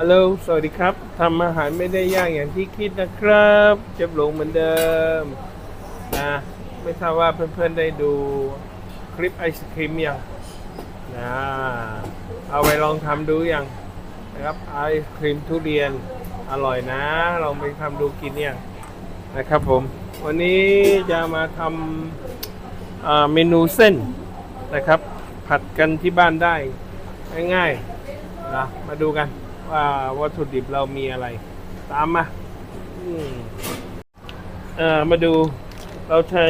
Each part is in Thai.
ฮัลโหล สวัสดีครับ ทำอาหารไม่ได้ยากอย่างที่คิดนะครับ เจ็บหลงเหมือนเดิม นะ ไม่ทราบว่าเพื่อนๆได้ดูคลิปไอศครีมยังนะ เอาไปลองทำดูยังนะครับไอศครีมทุเรียนอร่อยนะ ลองไปทำดูกินยังนะครับผม วันนี้จะมาทำเมนูเส้นนะครับ ผัดกันที่บ้านได้ ง่ายๆนะมาดูกัน ว่าวัตถุดิบเรามีอะไร ตามมาอืมเอ่อมาดูเราใช้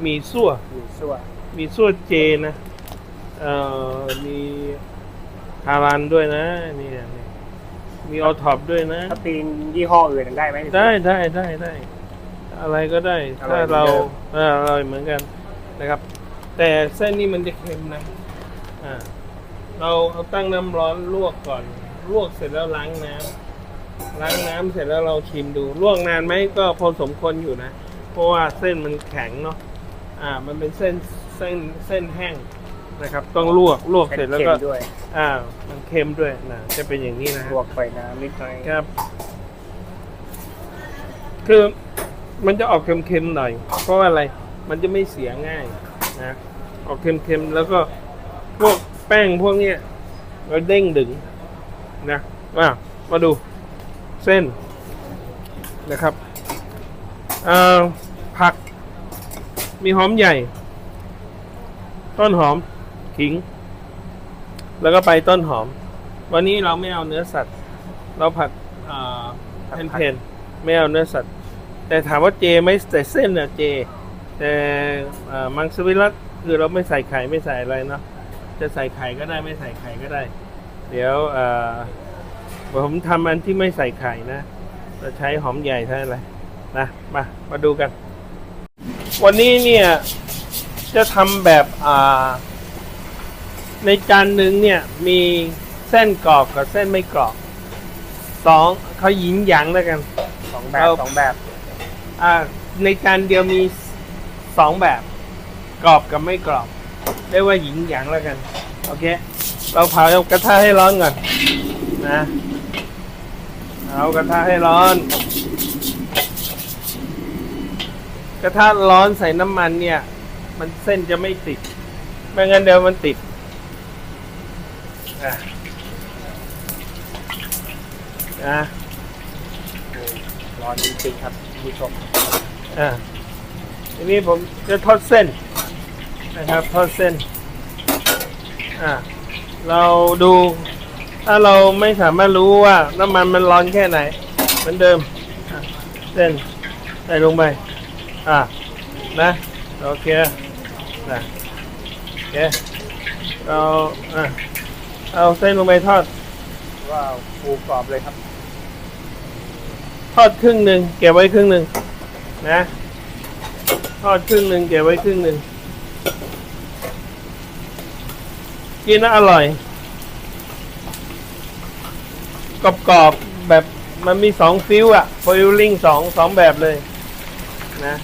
หมีซั่วอยู่ส่วนมีซั่วเจนะเอ่อมีฮารันด้วยนะนี่นี่มีออท็อปด้วยนะถ้าตีนยี่ห้ออื่นได้ไหมได้ได้ได้ได้อะไรก็ได้อร่ถ้าอยเหมือนเราเดิมเอออร่อยเหมือนกันนะครับ แต่เส้นนี้มันจะเค็มนะอ่าเราเอาตั้งน้ำร้อนลวกก่อน ลวกเสร็จแล้วล้างน้ำล้างน้ำเสร็จแล้วเราชิมดูลวกนานไหมก็พอสมควรอยู่นะ เพราะว่าเส้นมันแข็งเนาะอ่า มันเป็นเส้นเส้นเส้นแห้งนะครับ ต้องลวกลวกเสร็จแล้วก็เค็มด้วยอ่า มันเค็มด้วยนะจะเป็นอย่างนี้นะฮะลวกไปน้ำนิดหน่อยครับ คือมันจะออกเค็มๆหน่อย เพราะว่าอะไร มันจะไม่เสียง่ายนะ ออกเค็มๆแล้วก็พวกแป้งพวกเนี้ยเราเด้งดึง นะมามาดูเส้นนะครับเอ่อผักมีหอมใหญ่ ต้นหอมขิง แล้วก็ไปต้นหอม วันนี้เราไม่เอาเนื้อสัตว์ เราผัดอ่าเพนๆไม่เอาเนื้อสัตว์ แต่ถามว่าเจไหมแต่เส้นน่ะเจ แต่อ่ามังสวิรัตคือเราไม่ใส่ไข่ไม่ใส่อะไรเนาะจะใส่ไข่ก็ได้ไม่ใส่ไข่ก็ได้ เดี๋ยวอ่าผมทำอันที่ไม่ใส่ไข่นะเราใช้หอมใหญ่ใช่อะไรนะมามาดูกัน วันนี้เนี่ยจะทำแบบอ่าในจานหนึ่งเนี่ยมีเส้นกรอบกับเส้นไม่กรอบสองเขาหยินหยางแล้วกันสองแบบเอาสองแบบอ่าในจานเดียวมีสองแบบ กรอบกับไม่กรอบเรียกว่าหยินหยางแล้วกัน โอเค เราเผากระทะให้ร้อนก่อนนะเอากระทะให้ร้อน กระทะร้อนใส่น้ำมันเนี่ย มันเส้นจะไม่ติด ไม่งั้นเดี๋ยวมันติดอะอะร้อนจริงๆครับคุณผู้ชมอ่าทีนี้ผมจะทอดเส้นนะครับทอดเส้นอ่า เราดู ถ้าเราไม่สามารถรู้ว่าน้ำมันมันร้อนแค่ไหน เหมือนเดิมอะเส้นใส่ลงไป อ่านะ โอเค นะโอเคเราอะเอาเส้นลงไปทอด ว้าวฟูกรอบเลยครับ ทอดครึ่งหนึ่งเก็บไว้ครึ่งหนึ่งนะ ทอดครึ่งหนึ่งเก็บไว้ครึ่งหนึ่ง กินแล้วอร่อยกรอบๆแบบมันมีสองฟิวอะฟิลลิ่งสองสองแบบเลย นะ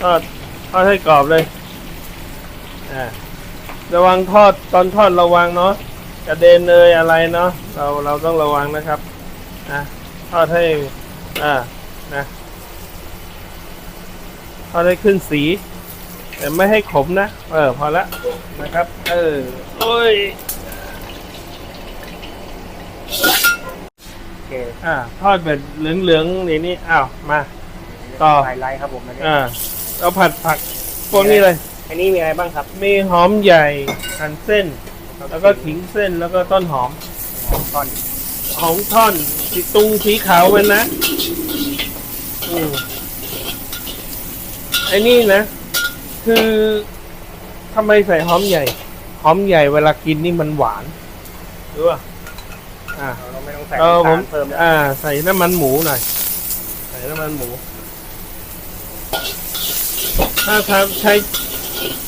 ทอดทอดให้กรอบเลยอ่าระวังทอดตอนทอดระวังเนาะกระเด็นเลยอะไรเนาะเราเราต้องระวังนะครับนะทอดให้อ่านะทอดให้ขึ้นสี แต่ไม่ให้ขมนะ เออ พอละนะครับ เออ โอ้ยโอเคอ่าทอดแบบเหลืองๆนี่นี่อ้าว มา ต่อ ไฮไลท์ครับผมอันนี้อ่าเราผัดผักพวกนี้เลย อันนี้มีอะไรบ้างครับมีหอมใหญ่หั่นเส้น แล้วก็ขิงเส้นแล้วก็ต้นหอมท่อนหอมท่อนสีตุงสีขาวไว้นะอืมไอ้นี่นะ คือทำไมใส่หอมใหญ่หอมใหญ่เวลากินนี่มันหวานรู้ป่ะอ่าเราไม่ต้องใส่เออผมน้ำตาลเพิ่มแล้วอ่า ใส่น้ำมันหมูหน่อยใส่น้ำมันหมู ถ้าถ้าใช้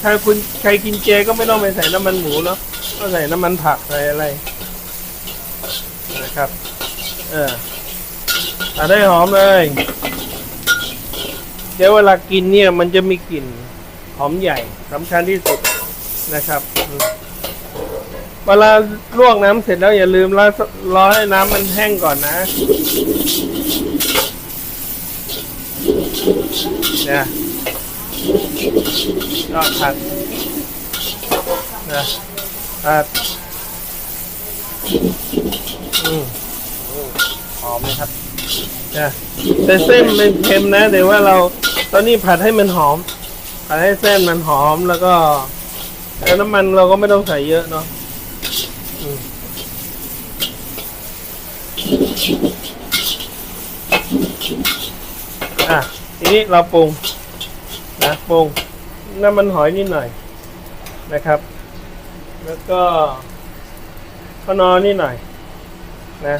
ถ้าคุณใครกินเจก็ไม่ต้องไปใส่น้ำมันหมูเนาะก็ใส่น้ำมันผักใส่อะไรนะครับ เออตัดได้หอมเลย เดี๋ยวเวลากินเนี่ย มันจะมีกลิ่น หอมใหญ่สำคัญที่สุดนะครับเวลาลวกน้ำเสร็จแล้วอย่าลืมรอให้น้ำมันแห้งก่อนนะเนี่ยก็ผัดนะผัดอืมหอมเลยครับนะแต่เส้นมันเค็มนะแต่ว่าเราตอนนี้ผัดให้มันหอม ให้เส้นมันหอมแล้วก็แล้วน้ำมันเราก็ไม่ต้องใส่เยอะเนาะอะทีนี้เราปรุงนะปรุงน้ำมันหอยนิดหน่อยนะครับ แล้วก็ขนอนิดหน่อยนะ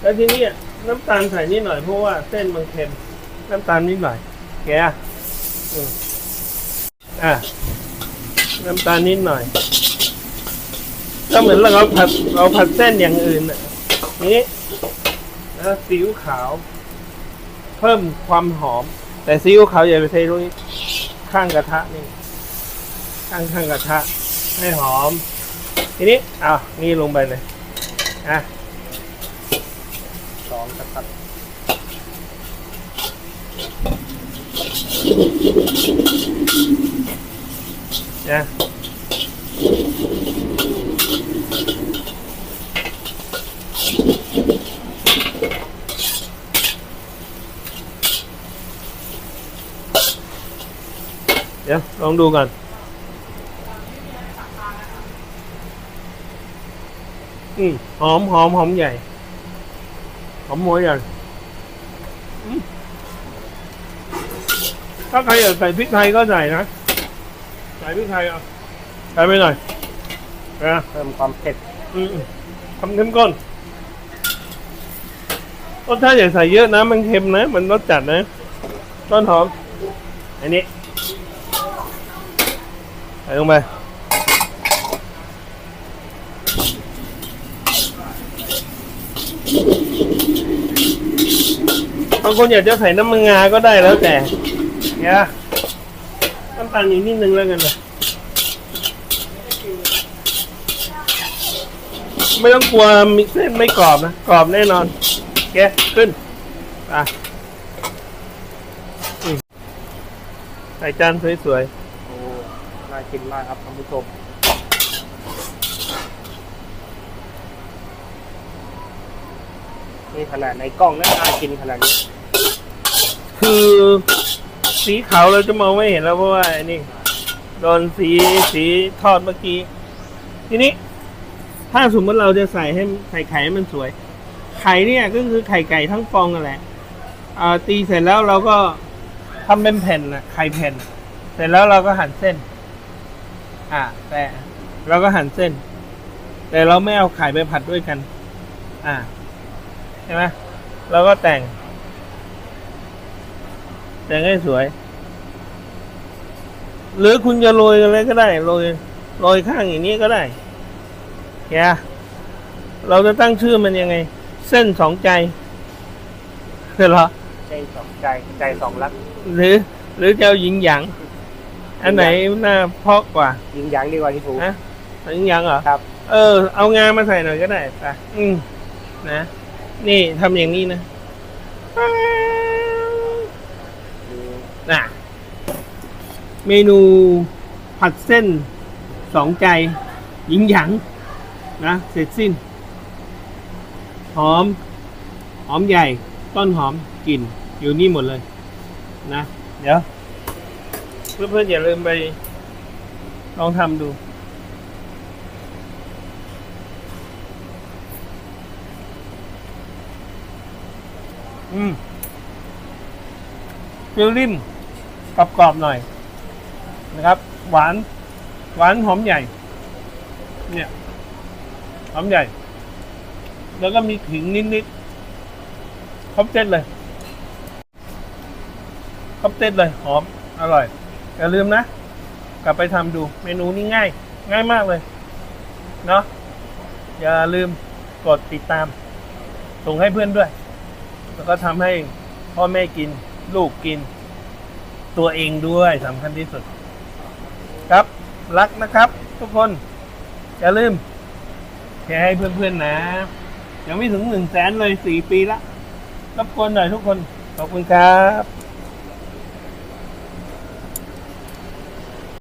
แล้วทีนี้น้ำตาลใส่นิดหน่อยเพราะว่าเส้นมันเค็มน้ำตาลนิดหน่อยแกอืม อะน้ำตาลนิดหน่อย ก็เหมือนเราผัดเราผัดเส้นอย่างอื่นอะนี้แล้วซีอิ๊วขาว เพิ่มความหอม แต่ซีอิ๊วขาวอย่าไปเทตรงนี้ข้างกระทะนี่ข้างข้างกระทะ ให้หอม ทีนี้อะนี่ลงไปเลยอะสองนะครับนะ เดี๋ยวลองดูก่อนอืมหอมหอมหอม ใหญ่หอมหัวใหญ่อืมถ้าใครอยากใส่พริกไทยก็ใส่นะใส่พริกไทยเอาใส่ไปหน่อยนะเพิ่มความเผ็ดอืมทำเข้มข้นรสชาติอย่าใส่เยอะนะ มันเค็มนะ มันรสจัดนะ ต้นหอม อันนี้ ใส่ลงไปบางคนอยากจะใส่น้ำมันงาก็ได้แล้วแต่เนี่ยน้ำตาลอีกนิดนึงแล้วกันนะไม่ต้องกลัวมีเส้นไม่กรอบนะ กรอบแน่นอนแกะขึ้นอะอืมใส่จานสวยโอ้น่ากินมากครับท่านผู้ชมนี่ขนาดในกล้องนะน่ากินขนาดนี้ๆคือ สีขาวเราจะมองไม่เห็นแล้วเพราะว่านี่โดนสีสีทอดเมื่อกี้ ทีนี้ ถ้าสมมติเราจะใส่ให้ใส่ไข่ให้มันสวย ไข่เนี่ยก็คือไข่ไก่ทั้งฟองนั่นแหละอ่าตีเสร็จแล้วเราก็ทำเป็นแผ่นนะไข่แผ่น เสร็จแล้วเราก็หั่นเส้น อ่า แต่เราก็หั่นเส้น แต่เราไม่เอาไข่ไปผัดด้วยกัน อ่าใช่ไหมเราก็แต่ง แต่งให้สวย หรือคุณจะโรยอะไรก็ได้โรยโรยข้างอย่างนี้ก็ได้แกเราจะตั้งชื่อมันยังไง เส้นสองใจเหรอใจสองใจใจสองรัก หรือ หรือจะเอาหญิงหยางอันไหนน่าเพราะกว่ายิงยังดีกว่าที่ถูกฮะหญิงหยางเหรอครับ เออ เอางามาใส่หน่อยก็ได้ไปอืมนะ นี่ทำอย่างนี้นะคื อน่ะเมนูผัดเส้นสองใจ หญิงหยางนะ เสร็จสิ้น หอม หอมใหญ่ ต้นหอมกลิ่นอยู่นี่หมดเลย นะ เดี๋ยว เพื่อนๆอย่าลืมไป ลองทำดู อืมฟิลลิ่ม กรอบๆหน่อยนะครับ หวานหวานหอมใหญ่ เนี่ยหอมใหญ่ แล้วก็มีขิงนิดๆครบเต็ดเลยครบเต็ดเลยหอมอร่อยอย่าลืมนะ กลับไปทำดูเมนูนี้ง่าย ง่ายมากเลย เนาะอย่าลืมกดติดตาม ส่งให้เพื่อนด้วย แล้วก็ทำให้พ่อแม่กิน ลูกกิน ตัวเองด้วยสำคัญที่สุด ครับรักนะครับ ทุกคน อย่าลืมแชร์ให้เพื่อนๆนะ ยังไม่ถึงหนึ่งแสนเลยสี่ปีละรบกวนหน่อยทุกคน ขอบคุณครับ